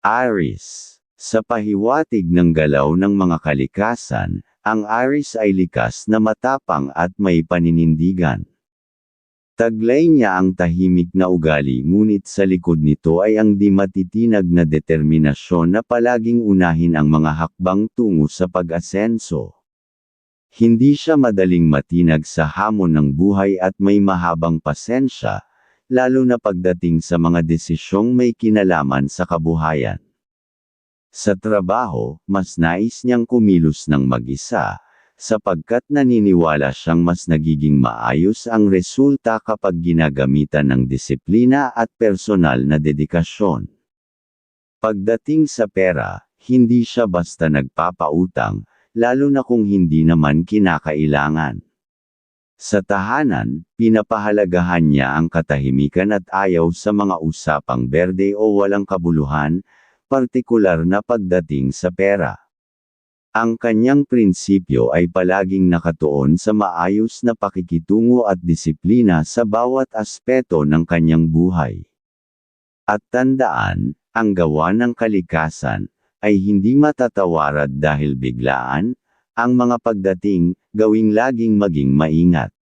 Aris. Sa pahiwatig ng galaw ng mga kalikasan, ang Aris ay likas na matapang at may paninindigan. Taglay niya ang tahimik na ugali ngunit sa likod nito ay ang di matitinag na determinasyon na palaging unahin ang mga hakbang tungo sa pag-asenso. Hindi siya madaling matinag sa hamon ng buhay at may mahabang pasensya, lalo na pagdating sa mga desisyong may kinalaman sa kabuhayan. Sa trabaho, mas nais niyang kumilos ng mag-isa, sapagkat naniniwala siyang mas nagiging maayos ang resulta kapag ginagamitan ng disiplina at personal na dedikasyon. Pagdating sa pera, hindi siya basta nagpapautang, lalo na kung hindi naman kinakailangan. Sa tahanan, pinapahalagahan niya ang katahimikan at ayaw sa mga usapang berde o walang kabuluhan, partikular na pagdating sa pera. Ang kanyang prinsipyo ay palaging nakatuon sa maayos na pakikitungo at disiplina sa bawat aspeto ng kanyang buhay. At tandaan, ang gawa ng kalikasan, ay hindi matatawarad dahil biglaan, ang mga pagdating, gawing laging maging maingat.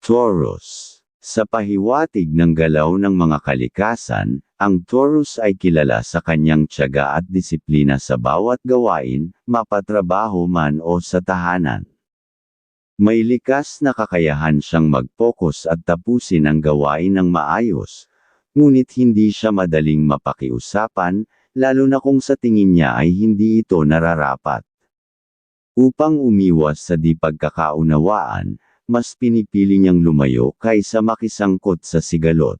Taurus Sa pahiwatig ng galaw ng mga kalikasan, ang Taurus ay kilala sa kanyang tiyaga at disiplina sa bawat gawain, mapatrabaho man o sa tahanan. May likas na kakayahan siyang mag-focus at tapusin ang gawain ng maayos, ngunit hindi siya madaling mapakiusapan, lalo na kung sa tingin niya ay hindi ito nararapat. Upang umiwas sa di pagkakaunawaan, mas pinipili niyang lumayo kaysa makisangkot sa sigalot.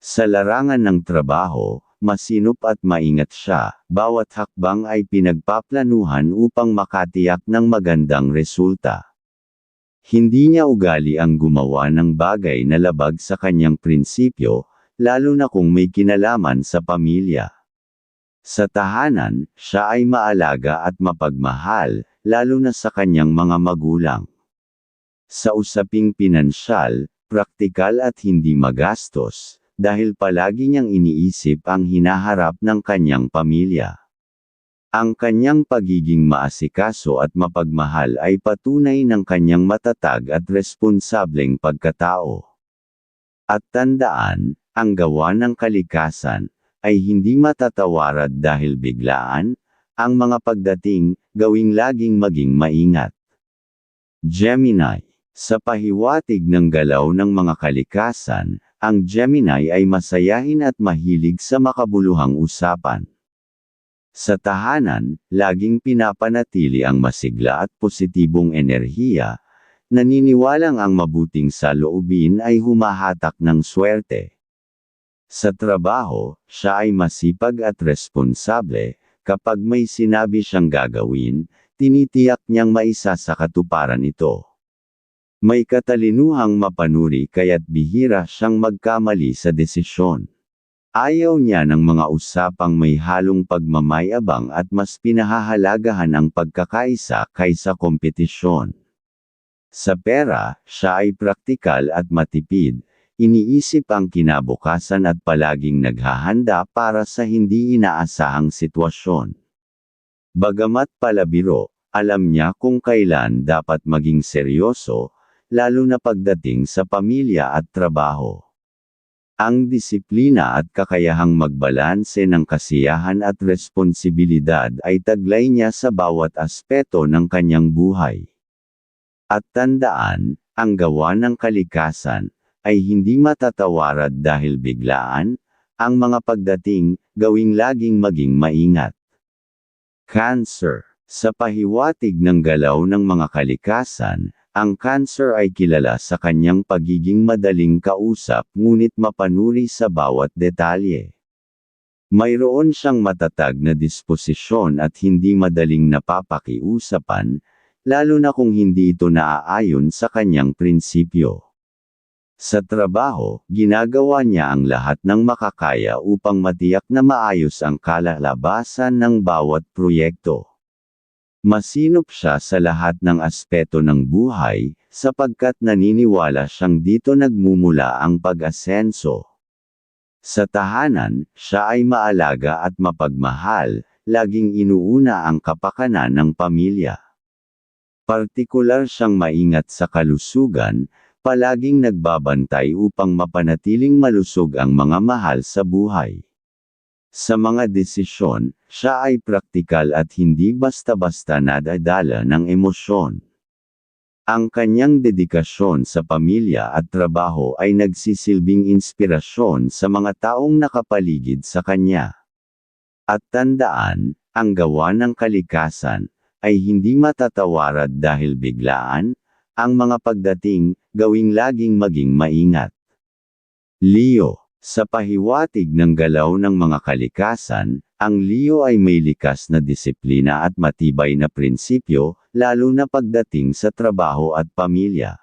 Sa larangan ng trabaho, masinop at maingat siya, bawat hakbang ay pinagpaplanuhan upang makatiyak ng magandang resulta. Hindi niya ugali ang gumawa ng bagay na labag sa kanyang prinsipyo, lalo na kung may kinalaman sa pamilya. Sa tahanan, siya ay maalaga at mapagmahal, lalo na sa kanyang mga magulang. Sa usaping pinansyal, praktikal at hindi magastos, dahil palagi niyang iniisip ang hinaharap ng kanyang pamilya. Ang kanyang pagiging maasikaso at mapagmahal ay patunay ng kanyang matatag at responsableng pagkatao. At tandaan, ang gawa ng kalikasan, ay hindi matatawarad dahil biglaan, ang mga pagdating, gawing laging maging maingat. Gemini Sa pahiwatig ng galaw ng mga kalikasan, ang Gemini ay masayahin at mahilig sa makabuluhang usapan. Sa tahanan, laging pinapanatili ang masigla at positibong enerhiya, naniniwalang ang mabuting saloobin ay humahatak ng swerte. Sa trabaho, siya ay masipag at responsable, kapag may sinabi siyang gagawin, tinitiyak niyang maisa sa katuparan ito. May katalinuhang mapanuri kaya't bihira siyang magkamali sa desisyon. Ayaw niya ng mga usapang may halong pagmamayabang at mas pinahahalagahan ang pagkakaisa kaysa kompetisyon. Sa pera, siya ay praktikal at matipid, iniisip ang kinabukasan at palaging naghahanda para sa hindi inaasahang sitwasyon. Bagamat palabiro, alam niya kung kailan dapat maging seryoso, lalo na pagdating sa pamilya at trabaho. Ang disiplina at kakayahang magbalanse ng kasiyahan at responsibilidad ay taglay niya sa bawat aspeto ng kanyang buhay. At tandaan, ang gawa ng kalikasan, ay hindi matatawarad dahil biglaan, ang mga pagdating, gawing laging maging maingat. Cancer Sa pahiwatig ng galaw ng mga kalikasan, ang cancer ay kilala sa kanyang pagiging madaling kausap ngunit mapanuri sa bawat detalye. Mayroon siyang matatag na disposisyon at hindi madaling napapakiusapan, lalo na kung hindi ito naaayon sa kanyang prinsipyo. Sa trabaho, ginagawa niya ang lahat ng makakaya upang matiyak na maayos ang kalalabasan ng bawat proyekto. Masinop siya sa lahat ng aspeto ng buhay, sapagkat naniniwala siyang dito nagmumula ang pag-asenso. Sa tahanan, siya ay maalaga at mapagmahal, laging inuuna ang kapakanan ng pamilya. Partikular siyang maingat sa kalusugan, palaging nagbabantay upang mapanatiling malusog ang mga mahal sa buhay. Sa mga desisyon, siya ay praktikal at hindi basta-basta nadadala ng emosyon. Ang kanyang dedikasyon sa pamilya at trabaho ay nagsisilbing inspirasyon sa mga taong nakapaligid sa kanya. At tandaan, ang gawa ng kalikasan, ay hindi matatawarad dahil biglaan, ang mga pagdating, gawing laging maging maingat. Leo, sa pahiwatig ng galaw ng mga kalikasan, ang Leo ay may likas na disiplina at matibay na prinsipyo, lalo na pagdating sa trabaho at pamilya.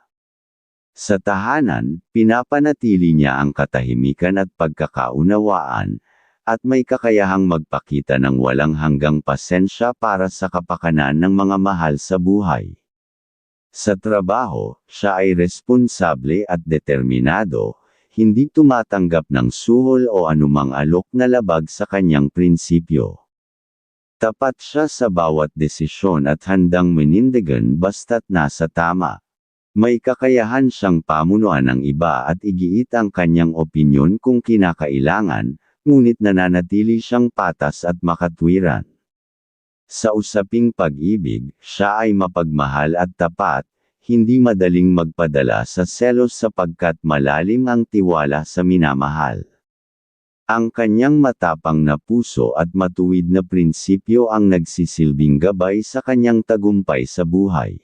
Sa tahanan, pinapanatili niya ang katahimikan at pagkakaunawaan, at may kakayahang magpakita ng walang hanggang pasensya para sa kapakanan ng mga mahal sa buhay. Sa trabaho, siya ay responsable at determinado, hindi tumatanggap ng suhol o anumang alok na labag sa kanyang prinsipyo. Tapat siya sa bawat desisyon at handang menindigan basta't nasa tama. May kakayahan siyang pamunuan ng iba at igiit ang kanyang opinyon kung kinakailangan, ngunit nananatili siyang patas at makatwiran. Sa usaping pag-ibig, siya ay mapagmahal at tapat, hindi madaling magpadala sa selos sapagkat malalim ang tiwala sa minamahal. Ang kanyang matapang na puso at matuwid na prinsipyo ang nagsisilbing gabay sa kanyang tagumpay sa buhay.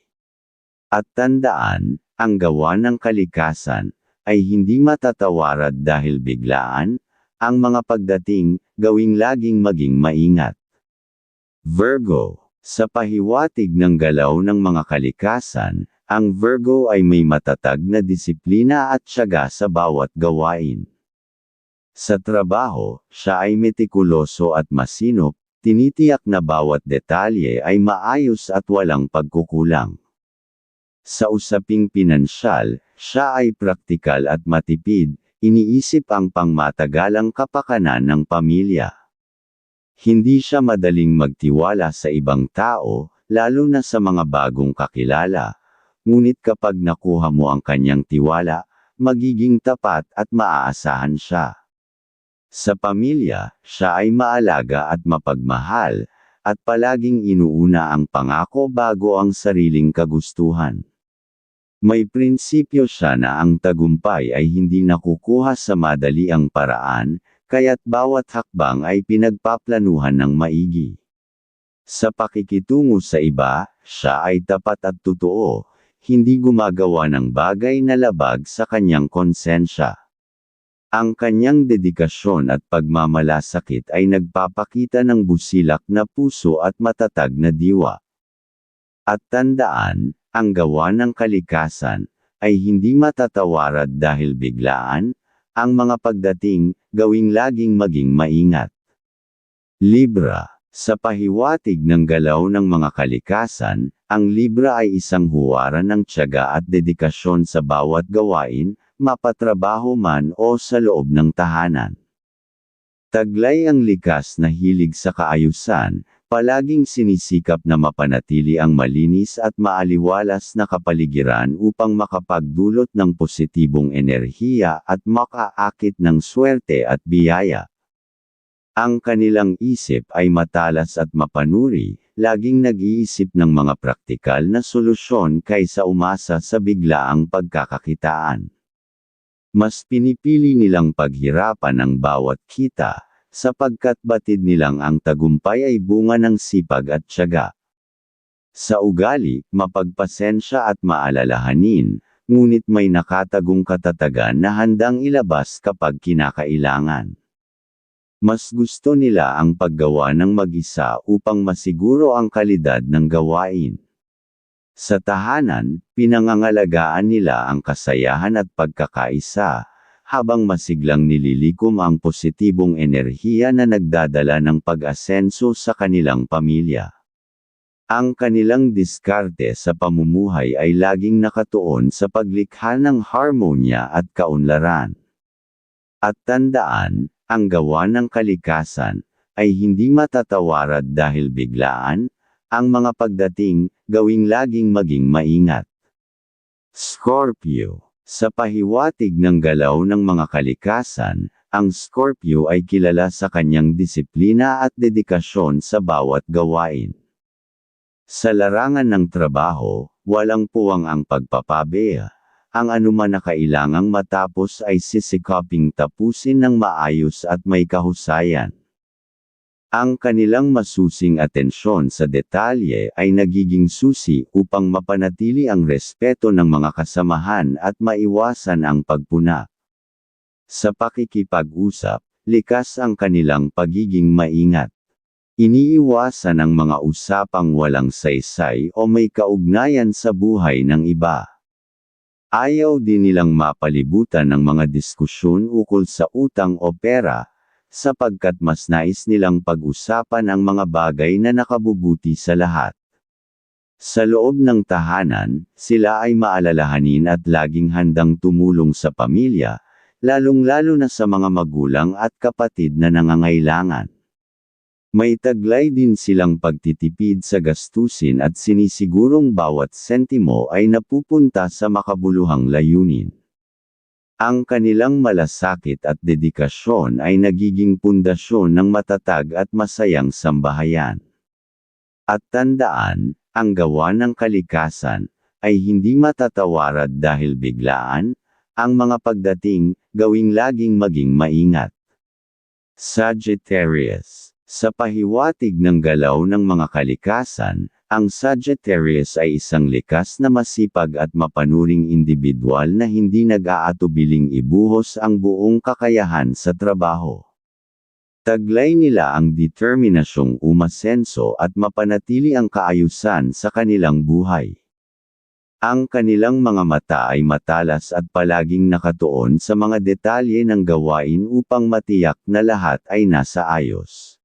At tandaan, ang gawa ng kalikasan, ay hindi matatawarad dahil biglaan, ang mga pagdating, gawing laging maging maingat. Virgo, sa pahiwatig ng galaw ng mga kalikasan, ang Virgo ay may matatag na disiplina at syaga sa bawat gawain. Sa trabaho, siya ay metikuloso at masinop, tinitiyak na bawat detalye ay maayos at walang pagkukulang. Sa usaping pinansyal, siya ay praktikal at matipid, iniisip ang pangmatagalang kapakanan ng pamilya. Hindi siya madaling magtiwala sa ibang tao, lalo na sa mga bagong kakilala. Ngunit kapag nakuha mo ang kanyang tiwala, magiging tapat at maaasahan siya. Sa pamilya, siya ay maalaga at mapagmahal, at palaging inuuna ang pangako bago ang sariling kagustuhan. May prinsipyo siya na ang tagumpay ay hindi nakukuha sa madali ang paraan, kaya't bawat hakbang ay pinagpaplanuhan ng maigi. Sa pakikitungo sa iba, siya ay tapat at totoo, hindi gumagawa ng bagay na labag sa kanyang konsensya. Ang kanyang dedikasyon at pagmamalasakit ay nagpapakita ng busilak na puso at matatag na diwa. At tandaan, ang gawa ng kalikasan, ay hindi matatawarad dahil biglaan, ang mga pagdating, gawing laging maging maingat. Libra, sa pahiwatig ng galaw ng mga kalikasan, ang Libra ay isang huwaran ng tiyaga at dedikasyon sa bawat gawain, mapatrabaho man o sa loob ng tahanan. Taglay ang likas na hilig sa kaayusan, Palaging sinisikap na mapanatili ang malinis at maaliwalas na kapaligiran upang makapagdulot ng positibong enerhiya at makaakit ng swerte at biyaya. Ang kanilang isip ay matalas at mapanuri, laging nag-iisip ng mga praktikal na solusyon kaysa umasa sa biglaang pagkakakitaan. Mas pinipili nilang paghirapan ang bawat kita, sapagkat batid nilang ang tagumpay ay bunga ng sipag at tiyaga. Sa ugali, mapagpasensya at maalalahanin, ngunit may nakatagong katatagan na handang ilabas kapag kinakailangan. Mas gusto nila ang paggawa ng mag-isa upang masiguro ang kalidad ng gawain. Sa tahanan, pinangangalagaan nila ang kasayahan at pagkakaisa, habang masiglang nililikom ang positibong enerhiya na nagdadala ng pag-asenso sa kanilang pamilya. Ang kanilang diskarte sa pamumuhay ay laging nakatuon sa paglikha ng harmonya at kaunlaran. At tandaan, ang gawa ng kalikasan, ay hindi matatawarad dahil biglaan, ang mga pagdating, gawing laging maging maingat. Scorpio Sa pahiwatig ng galaw ng mga kalikasan, ang Scorpio ay kilala sa kanyang disiplina at dedikasyon sa bawat gawain. Sa larangan ng trabaho, walang puwang ang pagpapabeya. Ang anuman na kailangang matapos ay sisikaping tapusin ng maayos at may kahusayan. Ang kanilang masusing atensyon sa detalye ay nagiging susi upang mapanatili ang respeto ng mga kasamahan at maiwasan ang pagpuna. Sa pakikipag-usap, likas ang kanilang pagiging maingat. Iniiwasan ang mga usapang walang saysay o may kaugnayan sa buhay ng iba. Ayaw din nilang mapalibutan ng mga diskusyon ukol sa utang o pera, sapagkat mas nais nilang pag-usapan ang mga bagay na nakabubuti sa lahat. Sa loob ng tahanan, sila ay maalalahanin at laging handang tumulong sa pamilya, lalong-lalo na sa mga magulang at kapatid na nangangailangan. May taglay din silang pagtitipid sa gastusin at sinisigurong bawat sentimo ay napupunta sa makabuluhang layunin. Ang kanilang malasakit at dedikasyon ay nagiging pundasyon ng matatag at masayang sambahayan. At tandaan, ang gawa ng kalikasan, ay hindi matatawarad dahil biglaan, ang mga pagdating, gawing laging maging maingat. Sagittarius Sa pahiwatig ng galaw ng mga kalikasan, ang Sagittarius ay isang likas na masipag at mapanuring individual na hindi nag-aatubiling ibuhos ang buong kakayahan sa trabaho. Taglay nila ang determinasyong umasenso at mapanatili ang kaayusan sa kanilang buhay. Ang kanilang mga mata ay matalas at palaging nakatuon sa mga detalye ng gawain upang matiyak na lahat ay nasa ayos.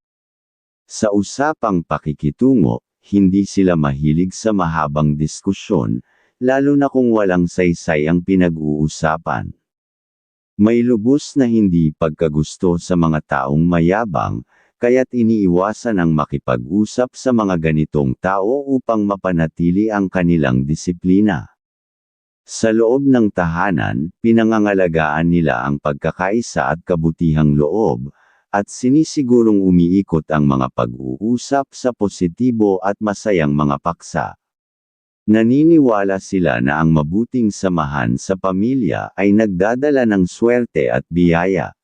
Sa usapang pakikitungo, hindi sila mahilig sa mahabang diskusyon, lalo na kung walang saysay ang pinag-uusapan. May lubos na hindi pagkagusto sa mga taong mayabang, kaya't iniiwasan ang makipag-usap sa mga ganitong tao upang mapanatili ang kanilang disiplina. Sa loob ng tahanan, pinangangalagaan nila ang pagkakaisa at kabutihang loob, at sinisigurong umiikot ang mga pag-uusap sa positibo at masayang mga paksa. Naniniwala sila na ang mabuting samahan sa pamilya ay nagdadala ng swerte at biyaya.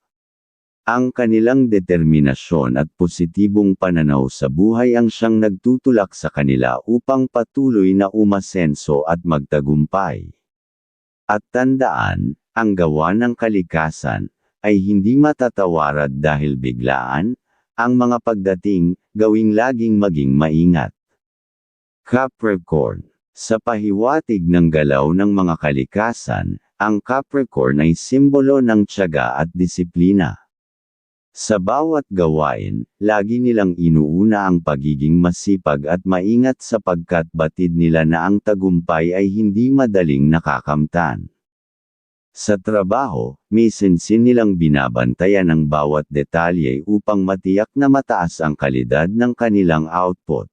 Ang kanilang determinasyon at positibong pananaw sa buhay ang siyang nagtutulak sa kanila upang patuloy na umasenso at magtagumpay. At tandaan, ang gawa ng kalikasan, ay hindi matatawarad dahil biglaan, ang mga pagdating, gawing laging maging maingat. Capricorn Sa pahiwatig ng galaw ng mga kalikasan, ang Capricorn ay simbolo ng tiyaga at disiplina. Sa bawat gawain, lagi nilang inuuna ang pagiging masipag at maingat sapagkat batid nila na ang tagumpay ay hindi madaling nakakamtan. Sa trabaho, misensin nilang binabantayan ang bawat detalye upang matiyak na mataas ang kalidad ng kanilang output.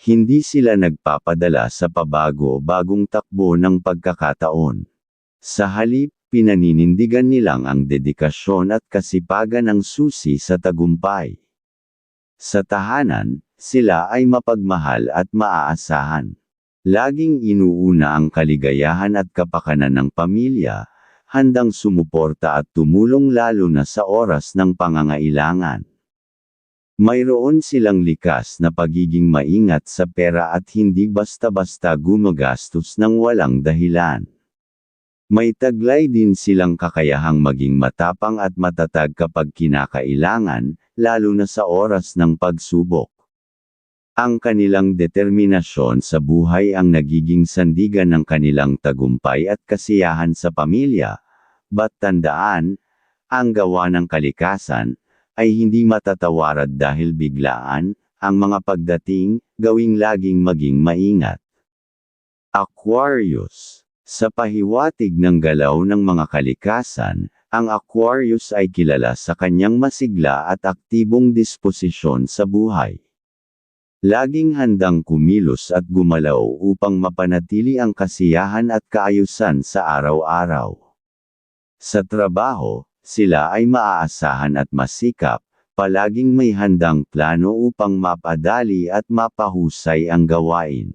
Hindi sila nagpapadala sa pabago-bagong takbo ng pagkakataon. Sa halip, pinaninindigan nilang ang dedikasyon at kasipagan ng susi sa tagumpay. Sa tahanan, sila ay mapagmahal at maaasahan. Laging inuuna ang kaligayahan at kapakanan ng pamilya, handang sumuporta at tumulong lalo na sa oras ng pangangailangan. Mayroon silang likas na pagiging maingat sa pera at hindi basta-basta gumagastos ng walang dahilan. May taglay din silang kakayahang maging matapang at matatag kapag kinakailangan, lalo na sa oras ng pagsubok. Ang kanilang determinasyon sa buhay ang nagiging sandigan ng kanilang tagumpay at kasiyahan sa pamilya. Bat tandaan, ang gawa ng kalikasan, ay hindi matatawarad dahil biglaan, ang mga pagdating, gawing laging maging maingat. Aquarius Sa pahiwatig ng galaw ng mga kalikasan, Ang Aquarius ay kilala sa kanyang masigla at aktibong disposisyon sa buhay. Laging handang kumilos at gumalaw upang mapanatili ang kasiyahan at kaayusan sa araw-araw. Sa trabaho, sila ay maaasahan at masikap, palaging may handang plano upang mapadali at mapahusay ang gawain.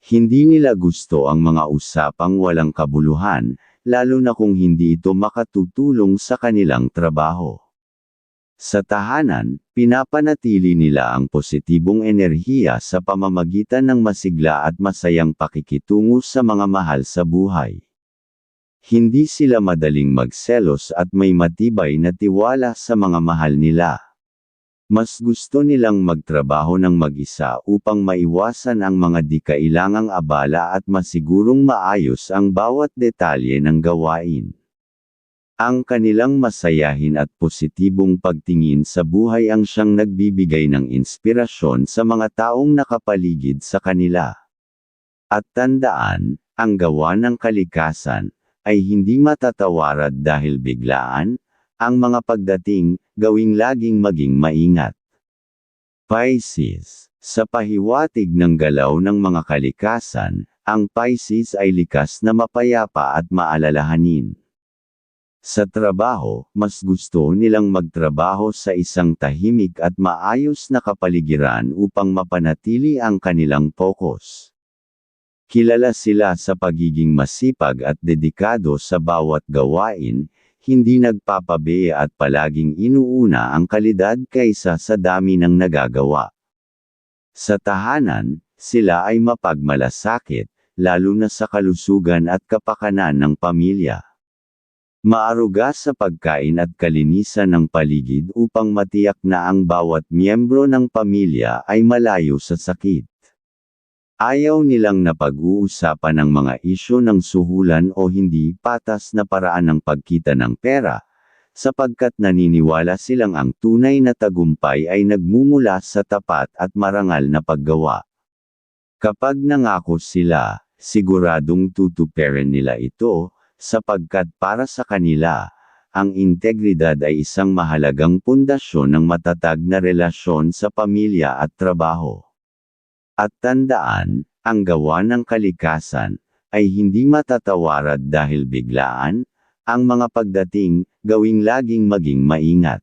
Hindi nila gusto ang mga usapang walang kabuluhan, lalo na kung hindi ito makatutulong sa kanilang trabaho. Sa tahanan, pinapanatili nila ang positibong enerhiya sa pamamagitan ng masigla at masayang pakikitungo sa mga mahal sa buhay. Hindi sila madaling magselos at may matibay na tiwala sa mga mahal nila. Mas gusto nilang magtrabaho ng mag-isa upang maiwasan ang mga di abala at masigurong maayos ang bawat detalye ng gawain. Ang kanilang masayahin at positibong pagtingin sa buhay ang siyang nagbibigay ng inspirasyon sa mga taong nakapaligid sa kanila. At tandaan, ang gawa ng kalikasan, ay hindi matatawarad dahil biglaan, ang mga pagdating, gawing laging maging maingat. Pisces Sa pahiwatig ng galaw ng mga kalikasan, ang Pisces ay likas na mapayapa at maalalahanin. Sa trabaho, mas gusto nilang magtrabaho sa isang tahimik at maayos na kapaligiran upang mapanatili ang kanilang focus. Kilala sila sa pagiging masipag at dedikado sa bawat gawain, hindi nagpapabe at palaging inuuna ang kalidad kaysa sa dami ng nagagawa. Sa tahanan, sila ay mapagmalasakit, lalo na sa kalusugan at kapakanan ng pamilya. Maaruga sa pagkain at kalinisan ng paligid upang matiyak na ang bawat miyembro ng pamilya ay malayo sa sakit. Ayaw nilang napag-uusapan ang mga isyo ng suhulan o hindi patas na paraan ng pagkita ng pera, sapagkat naniniwala silang ang tunay na tagumpay ay nagmumula sa tapat at marangal na paggawa. Kapag nangako sila, siguradong tutuperin nila ito, sapagkat para sa kanila, ang integridad ay isang mahalagang pundasyon ng matatag na relasyon sa pamilya at trabaho. At tandaan, ang gawa ng kalikasan, ay hindi matatawarad dahil biglaan, ang mga pagdating, gawing laging maging maingat.